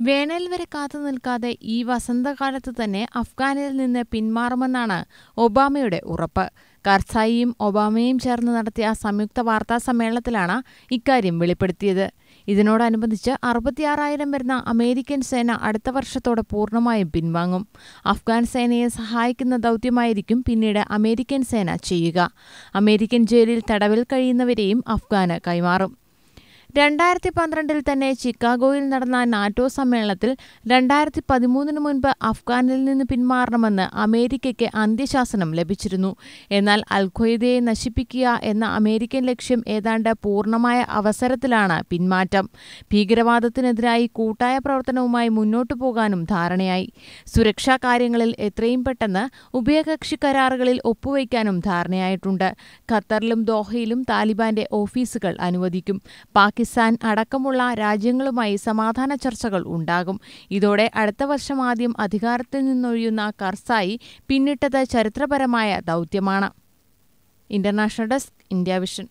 വേനൽ വരെ കാത്തു നിൽക്കാതെ ഈ വസന്തകാലത്ത് തന്നെ അഫ്ഗാനിൽ നിന്ന് പിന്മാറുമെന്നാണ് ഒബാമയുടെ ഉറപ്പ്. കർസായിയും ഒബാമയും ചേർന്ന് നടത്തിയ സംയുക്ത വാർത്താ സമ്മേളനത്തിലാണ് ഇക്കാര്യം വെളിപ്പെടുത്തിയത്. ഇതിനോടനുബന്ധിച്ച് അറുപത്തിയാറായിരം വരുന്ന അമേരിക്കൻ സേന അടുത്ത വർഷത്തോടെ പൂർണമായും പിൻവാങ്ങും. അഫ്ഗാൻ സേനയെ സഹായിക്കുന്ന ദൗത്യമായിരിക്കും പിന്നീട് അമേരിക്കൻ സേന ചെയ്യുക. അമേരിക്കൻ ജയിലിൽ തടവിൽ കഴിയുന്നവരെയും അഫ്ഗാന് കൈമാറും. രണ്ടായിരത്തി പന്ത്രണ്ടിൽ തന്നെ ചിക്കാഗോയിൽ നടന്ന നാറ്റോ സമ്മേളനത്തിൽ രണ്ടായിരത്തി പതിമൂന്നിന് മുൻപ് അഫ്ഗാനിൽ നിന്ന് പിന്മാറണമെന്ന് അമേരിക്കയ്ക്ക് അന്ത്യശാസനം ലഭിച്ചിരുന്നു. എന്നാൽ അൽഖ്വയ്ദയെ നശിപ്പിക്കുക എന്ന അമേരിക്കൻ ലക്ഷ്യം ഏതാണ്ട് പൂർണമായ അവസരത്തിലാണ് പിന്മാറ്റം. ഭീകരവാദത്തിനെതിരായി കൂട്ടായ പ്രവർത്തനവുമായി മുന്നോട്ടു പോകാനും ധാരണയായി. സുരക്ഷാ കാര്യങ്ങളിൽ എത്രയും പെട്ടെന്ന് ഉഭയകക്ഷി കരാറുകളിൽ ഒപ്പുവയ്ക്കാനും ധാരണയായിട്ടുണ്ട്. ഖത്തറിലും ദോഹയിലും താലിബാന്റെ ഓഫീസുകൾ അനുവദിക്കും. പാകിസ്ഥാൻ അടക്കമുള്ള രാജ്യങ്ങളുമായി സമാധാന ചർച്ചകൾ ഉണ്ടാകും. ഇതോടെ അടുത്ത വർഷം ആദ്യം അധികാരത്തിൽ നിന്നൊഴിയുന്ന കർസായി പിന്നിട്ടത് ചരിത്രപരമായ ദൗത്യമാണ്. International desk India vision